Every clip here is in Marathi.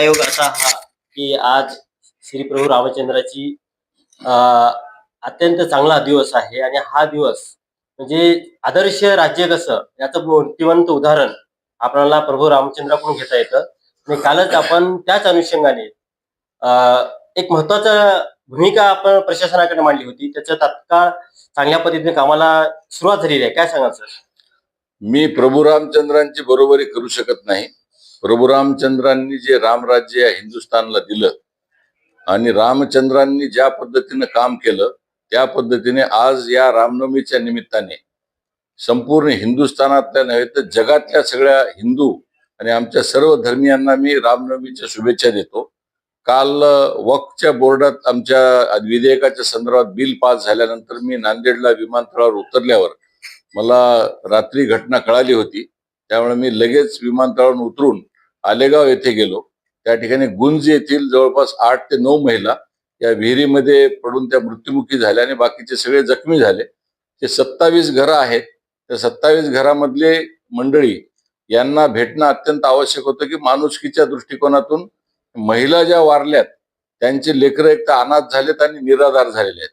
योगायोग असा हा की आज श्री प्रभू रामचंद्राची अत्यंत चांगला दिवस आहे आणि हा दिवस म्हणजे आदर्श राज्य कसं याचं मूर्तिवंत उदाहरण आपल्याला प्रभू रामचंद्राकडून घेता येतं. आणि कालच आपण त्याच अनुषंगाने एक महत्त्वाचा भूमिका आपण प्रशासनाकडे मांडली होती. त्याचं तात्काळ चांगल्या पद्धतीने कामाला सुरुवात झालेली आहे. काय सांगाल सर? मी प्रभू रामचंद्रांची बरोबरी करू शकत नाही. प्रभू रामचंद्रांनी जे रामराज्य या हिंदुस्थानला दिलं आणि रामचंद्रांनी ज्या पद्धतीनं काम केलं त्या पद्धतीने आज या रामनवमीच्या निमित्ताने संपूर्ण हिंदुस्थानातल्या नव्हे तर जगातल्या सगळ्या हिंदू आणि आमच्या सर्व धर्मियांना मी रामनवमीच्या शुभेच्छा देतो. काल अ, वक्फच्या बोर्डात आमच्या विधेयकाच्या संदर्भात बिल पास झाल्यानंतर मी नांदेडला विमानतळावर उतरल्यावर मला रात्री घटना कळाली होती. त्यामुळे मी लगेच विमानतळावरून उतरून आलेगाव येथे गेलो. त्या ठिकाणी गुंज येथील जवळपास आठ ते नऊ महिला या विहिरीमध्ये पडून त्या मृत्युमुखी झाल्या आणि बाकीचे सगळे जखमी झाले. ते सत्तावीस घरं आहेत. त्या सत्तावीस घरामधले मंडळी यांना भेटणं अत्यंत आवश्यक होतं की माणुसकीच्या दृष्टिकोनातून महिला ज्या वारल्यात त्यांचे लेकरं एक तर अनाथ झालेत आणि निराधार झालेले आहेत.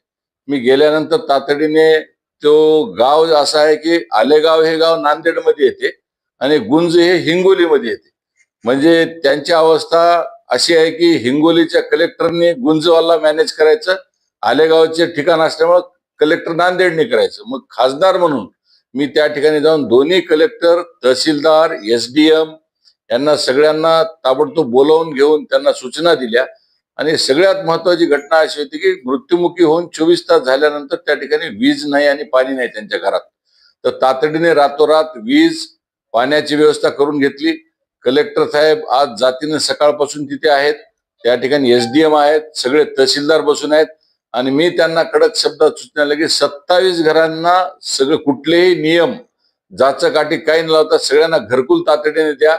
मी गेल्यानंतर तातडीने तो गाव असा आहे की आलेगाव हे गाव नांदेडमध्ये येते आणि गुंज हे हिंगोलीमध्ये येते. म्हणजे त्यांची अवस्था अशी आहे की हिंगोलीच्या कलेक्टरने गुंजवाला मॅनेज करायचं. आलेगावचे ठिकाण असल्यामुळं कलेक्टर नांदेडने करायचं. मग खासदार म्हणून मी त्या ठिकाणी जाऊन दोन्ही collector tehsildar S D M यांना सगळ्यांना ताबडतोब बोलावून घेऊन त्यांना सूचना दिल्या. आणि सगळ्यात महत्वाची घटना अशी होती की मृत्युमुखी होऊन चोवीस तास झाल्यानंतर त्या ठिकाणी वीज नाही आणि पाणी नाही त्यांच्या घरात. तर तातडीने रातोरात वीज पाण्याची व्यवस्था करून घेतली. कलेक्टर साहेब आज जातीने सकाळपासून तिथे आहेत. त्या ठिकाणी एसडीएम आहेत. सगळे तहसीलदार बसून आहेत. आणि मी त्यांना कडक शब्दात सूचना लगे की सत्तावीस घरांना सगळे कुठलेही नियम जाचकाठी काही न लावता सगळ्यांना घरकुल तातडीने द्या.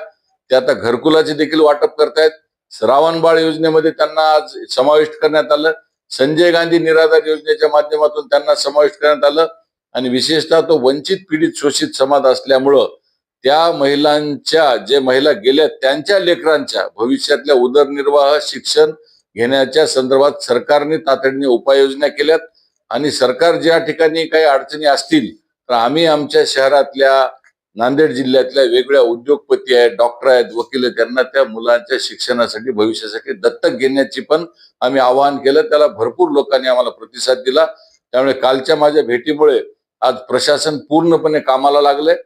ते आता घरकुलाचे देखील वाटप करतायत. श्रावणबाळ योजनेमध्ये त्यांना आज समाविष्ट करण्यात आलं. संजय गांधी निराधार योजनेच्या माध्यमातून त्यांना समाविष्ट करण्यात आलं. आणि विशेषतः तो वंचित पीडित शोषित समाज असल्यामुळं त्या महिलांच्या जे महिला गेल्या त्यांच्या लेकरांच्या भविष्यातल्या उदरनिर्वाह शिक्षण घेण्याच्या संदर्भात सरकारने तातडीने उपाययोजना केल्यात. आणि सरकार ज्या ठिकाणी काही अडचणी असतील तर आम्ही आमच्या शहरातल्या नांदेड जिल्ह्यातल्या वेगवेगळ्या उद्योगपती आहेत डॉक्टर आहेत वकील आहेत त्यांना त्या मुलांच्या शिक्षणासाठी भविष्यासाठी दत्तक घेण्याची पण आम्ही आवाहन केलं. त्याला भरपूर लोकांनी आम्हाला प्रतिसाद दिला. त्यामुळे कालच्या माझ्या भेटीमुळे आज प्रशासन पूर्णपणे कामाला लागलंय.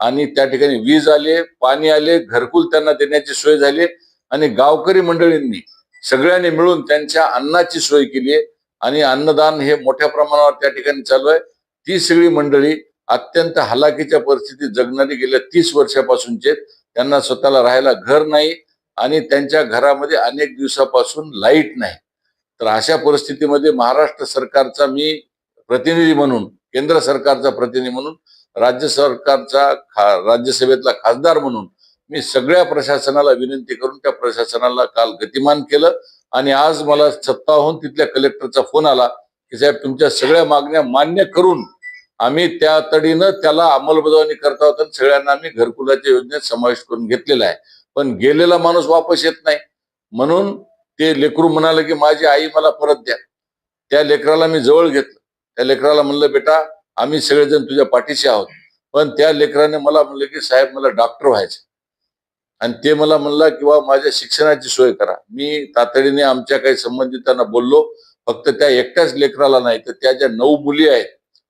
आणि त्या ठिकाणी वीज आले पाणी आले घरकुल त्यांना देण्याची सोय झाली आणि गावकरी मंडळींनी सगळ्यांनी मिळून त्यांच्या अन्नाची सोय केली आहे आणि अन्नदान हे मोठ्या प्रमाणावर त्या ठिकाणी चालू आहे. ती सगळी मंडळी अत्यंत हलाखीच्या परिस्थितीत जगणारी गेल्या तीस वर्षापासूनचे त्यांना स्वतःला राहायला घर नाही आणि त्यांच्या घरामध्ये अनेक दिवसापासून लाइट नाही. तर अशा परिस्थितीमध्ये महाराष्ट्र सरकारचा मी प्रतिनिधी म्हणून केंद्र सरकारचा प्रतिनिधी म्हणून राज्य सरकारचा खा राज्यसभेतला खासदार म्हणून मी सगळ्या प्रशासनाला विनंती करून त्या प्रशासनाला काल गतिमान केलं. आणि आज मला सत्ताहून तिथल्या कलेक्टरचा फोन आला की साहेब तुमच्या सगळ्या मागण्या मान्य करून आम्ही त्या तडीनं त्याला अंमलबजावणी करता होता आणि सगळ्यांना आम्ही घरकुलाच्या योजनेत समावेश करून घेतलेला आहे. पण गेलेला माणूस वापस येत नाही. म्हणून ते लेकरू म्हणाले की माझी आई मला परत द्या. त्या लेकराला मी जवळ घेतलं. त्या लेकराला म्हणलं बेटा आम्ही सगळेजण तुझ्या पाठीशी आहोत. पण त्या लेकराने मला म्हणलं की साहेब मला डॉक्टर व्हायचं आणि ते मला म्हणला किंवा माझ्या शिक्षणाची सोय करा. मी तातडीने आमच्या काही संबंधितांना बोललो. फक्त त्या एकट्याच लेकराला नाही तर त्या ज्या नऊ मुली आहेत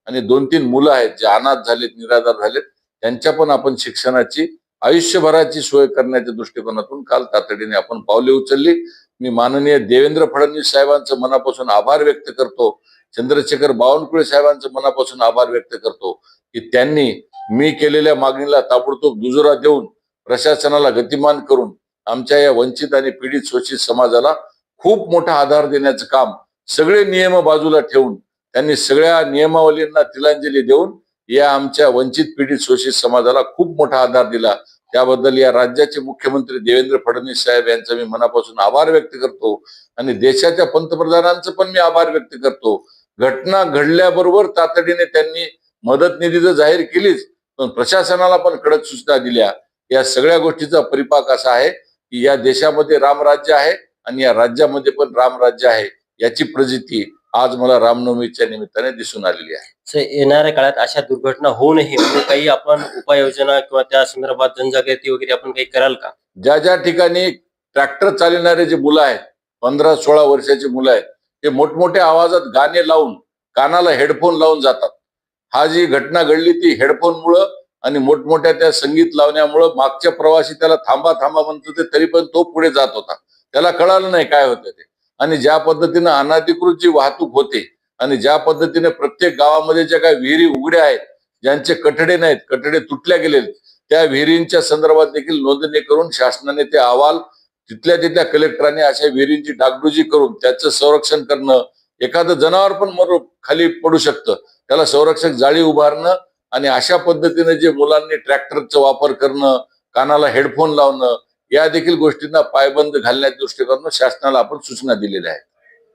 आणि दोन तीन मुलं आहेत जे अनाथ झालेत निराधार झालेत त्यांच्या पण आपण शिक्षणाची आयुष्यभराची सोय करण्याच्या दृष्टिकोनातून काल तातडीने आपण पावले उचलली. मी माननीय देवेंद्र फडणवीस साहेबांचं मनापासून आभार व्यक्त करतो. चंद्रशेखर बावनकुळे साहेबांचं मनापासून आभार व्यक्त करतो की त्यांनी मी केलेल्या मागणीला ताबडतोब दुजोरा देऊन प्रशासनाला गतिमान करून आमच्या या वंचित आणि पीडित शोषित समाजाला खूप मोठा आधार देण्याचं काम सगळे नियम बाजूला ठेवून त्यांनी सगळ्या नियमावलींना तिलांजली देऊन या आमच्या वंचित पीडित शोषित समाजाला खूप मोठा आधार दिला. त्याबद्दल या राज्याचे मुख्यमंत्री देवेंद्र फडणवीस साहेब यांचा मी मनापासून आभार व्यक्त करतो आणि देशाच्या पंतप्रधानांचं पण मी आभार व्यक्त करतो. घटना घडल्याबरोबर तातडीने त्यांनी मदत निधी तर जाहीर केलीच. पण प्रशासनाला पण कडक सूचना दिल्या. या सगळ्या गोष्टीचा परिपाक असा आहे की या देशामध्ये रामराज्य आहे आणि या राज्यामध्ये पण रामराज्य आहे याची प्रचिती आज मला रामनवमीच्या निमित्ताने दिसून आलेली आहे. सर, येणाऱ्या काळात अशा दुर्घटना होऊ नये. म्हणजे काही आपण उपाययोजना किंवा त्या संदर्भात जनजागृती वगैरे आपण काही कराल का? ज्या ज्या ठिकाणी ट्रॅक्टर चालवणारे जे मुलं आहेत पंधरा सोळा वर्षाची मुलं आहेत ते मोठमोठ्या आवाजात गाणे लावून कानाला हेडफोन लावून जातात. हा जी घटना घडली ती हेडफोनमुळं आणि मोठमोठ्या त्या संगीत लावण्यामुळं मागच्या प्रवासी त्याला थांबा थांबा म्हणत होते तरी पण तो पुढे जात होता. त्याला कळालं नाही काय होतं ते. आणि ज्या पद्धतीनं अनाधिकृत जी वाहतूक होते आणि ज्या पद्धतीने प्रत्येक गावामध्ये ज्या काही विहिरी उघड्या आहेत ज्यांचे कठडे नाहीत कठडे तुटल्या गेलेत त्या विहिरींच्या संदर्भात देखील नोंदणी करून शासनाने ते अहवाल तिथल्या तिथल्या कलेक्टरांनी अशा विहिरींची डागडुजी करून त्याचं संरक्षण करणं एखादं जनावर पण मरू खाली पडू शकतं. त्याला संरक्षक जाळी उभारणं आणि अशा पद्धतीने जे मुलांनी ट्रॅक्टरचा वापर करणं कानाला हेडफोन लावणं या देखील गोष्टींना पायबंद घालण्याच्या दृष्टिकोनातून शासनाला आपण सूचना दिलेल्या आहेत.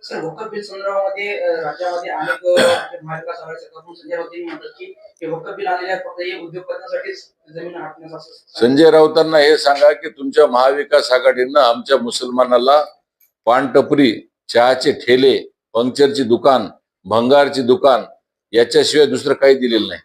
सर वक्फ बिल संदर्भामध्ये राज्यामध्ये अनेक महाविकास आघाडी सरकारकडून संजय राऊत यांनी म्हणतात की हे बिल आलेले फक्त हे उद्योगपतींसाठीच जमीन हटण्याचं संजय राऊतांना हे सांगा की तुमच्या महाविकास आघाडीनं आमच्या मुसलमानाला पानटपरी चहाचे ठेले पंक्चरची दुकान भंगारची दुकान याच्याशिवाय दुसरं काही दिलेलं नाही.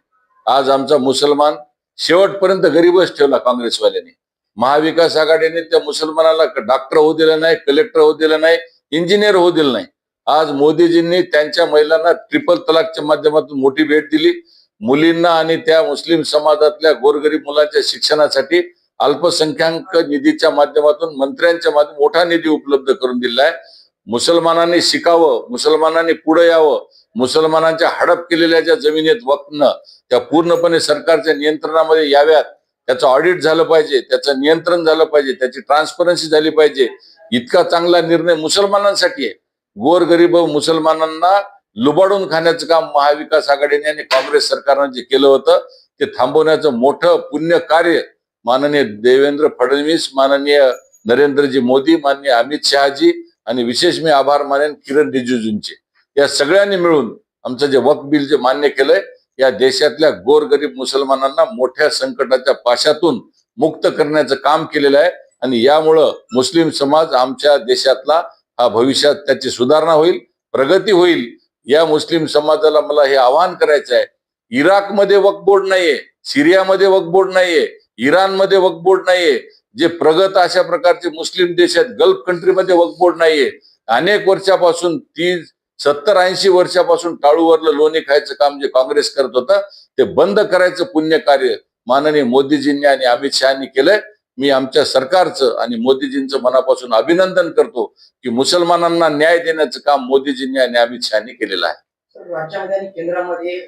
आज आमचा मुसलमान शेवटपर्यंत गरीबच ठेवला काँग्रेसवाल्यांनी. महाविकास आघाडीने त्या मुसलमानाला डॉक्टर होऊ दिलं नाही कलेक्टर होऊ दिलं नाही इंजिनियर होऊ दिलं नाही. आज मोदीजींनी त्यांच्या महिलांना ट्रिपल तलाकच्या माध्यमातून मोठी भेट दिली. मुलींना आणि त्या मुस्लिम समाजातल्या गोरगरीब मुलांच्या शिक्षणासाठी अल्पसंख्याक निधीच्या माध्यमातून मंत्र्यांच्या माध्यमातून मोठा निधी उपलब्ध करून दिला आहे. मुसलमानांनी शिकावं मुसलमानांनी पुढे यावं मुसलमानांच्या हडप केलेल्या ज्या जमिनीत वक्न त्या पूर्णपणे सरकारच्या नियंत्रणामध्ये याव्यात. त्याचं ऑडिट झालं पाहिजे त्याचं नियंत्रण झालं पाहिजे त्याची ट्रान्सपरन्सी झाली पाहिजे. इतका चांगला निर्णय मुसलमानांसाठी आहे. गोरगरीब मुसलमानांना लुबाडून खाण्याचं काम महाविकास आघाडीने आणि काँग्रेस सरकारनं जे केलं होतं ते थांबवण्याचं मोठं पुण्य कार्य माननीय देवेंद्र फडणवीस माननीय नरेंद्रजी मोदी माननीय अमित शहाजी आणि विशेष मी आभार मानेन किरण रिजिजूंचे. या सगळ्यांनी मिळून आमचं जे वक बिल जे मान्य केलंय या देशातल्या गोरगरीब मुसलमानांना मोठ्या संकटाच्या पाशातून मुक्त करण्याचं काम केलेलं आहे. आणि यामुळं मुस्लिम समाज आमच्या देशातला हा भविष्यात त्याची सुधारणा होईल प्रगती होईल. या मुस्लिम समाजाला मला हे आवाहन करायचं आहे. इराकमध्ये वक्फ बोर्ड नाहीये सिरियामध्ये वक्फ बोर्ड नाहीये इराणमध्ये वक्फ बोर्ड नाहीये. जे प्रगत अशा प्रकारचे मुस्लिम देश आहेत गल्फ कंट्रीमध्ये वक्फ बोर्ड नाहीये. अनेक वर्षापासून तीस सत्तर ऐंशी वर्षापासून टाळूवरलं लोणी खायचं काम जे काँग्रेस करत होता ते बंद करायचं पुण्य कार्य माननीय मोदीजींनी आणि अमित शहानी केलंय. मी आमच्या सरकारचं आणि मोदीजींचं मनापासून अभिनंदन करतो की मुसलमानांना न्याय देण्याचं काम मोदीजींनी आणि अमित शहानी केलेलं आहे. राज्यामध्ये आणि केंद्रामध्ये?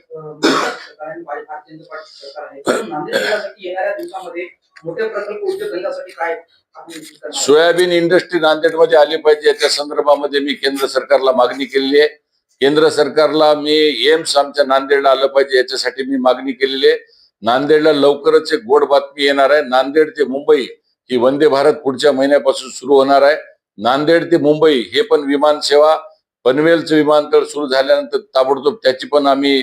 सोयाबीन इंडस्ट्री नांदेडमध्ये आली पाहिजे. याच्या संदर्भामध्ये मी केंद्र सरकारला मागणी केलेली आहे. केंद्र सरकारला मी एम्स आमच्या नांदेडला आलं पाहिजे. याच्यासाठी मी मागणी केलेली आहे. नांदेडला लवकरच एक गोड बातमी येणार आहे. नांदेड ते मुंबई ही वंदे भारत पुढच्या महिन्यापासून सुरू होणार आहे. नांदेड ते मुंबई हे पण विमान सेवा पनवेलचं विमानतळ सुरू झाल्यानंतर ताबडतोब त्याची पण आम्ही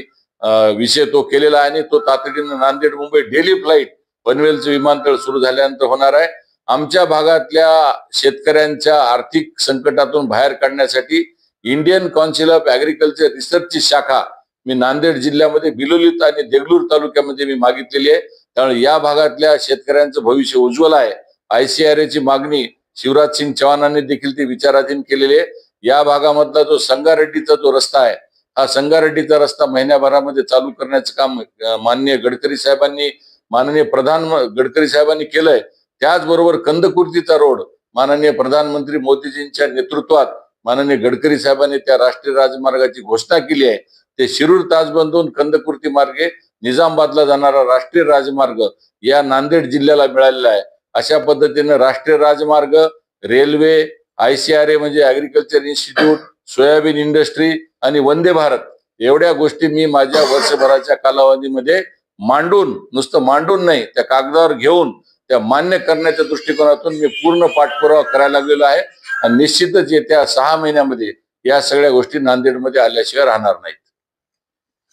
विषय तो केलेला आहे आणि तो तातडीनं नांदेड मुंबई डेली फ्लाईट पनवेलचं विमानतळ सुरू झाल्यानंतर होणार आहे. आमच्या भागातल्या शेतकऱ्यांच्या आर्थिक संकटातून बाहेर काढण्यासाठी इंडियन काउन्सिल ऑफ ऍग्रिकल्चर रिसर्चची शाखा मी नांदेड जिल्ह्यामध्ये बिलोलीत आणि देगलूर तालुक्यामध्ये मी मागितलेली आहे. त्यामुळे या भागातल्या शेतकऱ्यांचं भविष्य उज्ज्वल आहे. आयसीआरएची मागणी शिवराज सिंग चव्हाणांनी देखील ती विचाराधीन केलेली आहे. या भागामधला जो संगारेड्डीचा जो रस्ता आहे हा संगारेड्डीचा रस्ता महिन्याभरामध्ये चालू करण्याचं काम माननीय गडकरी साहेबांनी माननीय प्रधान गडकरी साहेबांनी केलंय. त्याचबरोबर कंदकुर्तीचा रोड माननीय प्रधानमंत्री मोदीजींच्या नेतृत्वात माननीय गडकरी साहेबांनी त्या राष्ट्रीय राजमार्गाची घोषणा केली आहे. ते शिरूर ताजबंधून कंदकुर्ती मार्गे निजामाबादला जाणारा राष्ट्रीय राजमार्ग या नांदेड जिल्ह्याला मिळालेला आहे. अशा पद्धतीने राष्ट्रीय राजमार्ग रेल्वे आयसीआरए म्हणजे अग्रिकल्चर इन्स्टिट्यूट सोयाबीन इंडस्ट्री आणि वंदे भारत एवढ्या गोष्टी मी माझ्या वर्षभराच्या कालावधीमध्ये मांडून नुसतं मांडून नाही त्या कागदावर घेऊन त्या मान्य करण्याच्या दृष्टिकोनातून मी पूर्ण पाठपुरावा करायला लागलेलो आहे. आणि निश्चितच येत्या सहा महिन्यामध्ये या सगळ्या गोष्टी नांदेडमध्ये आल्याशिवाय राहणार नाहीत.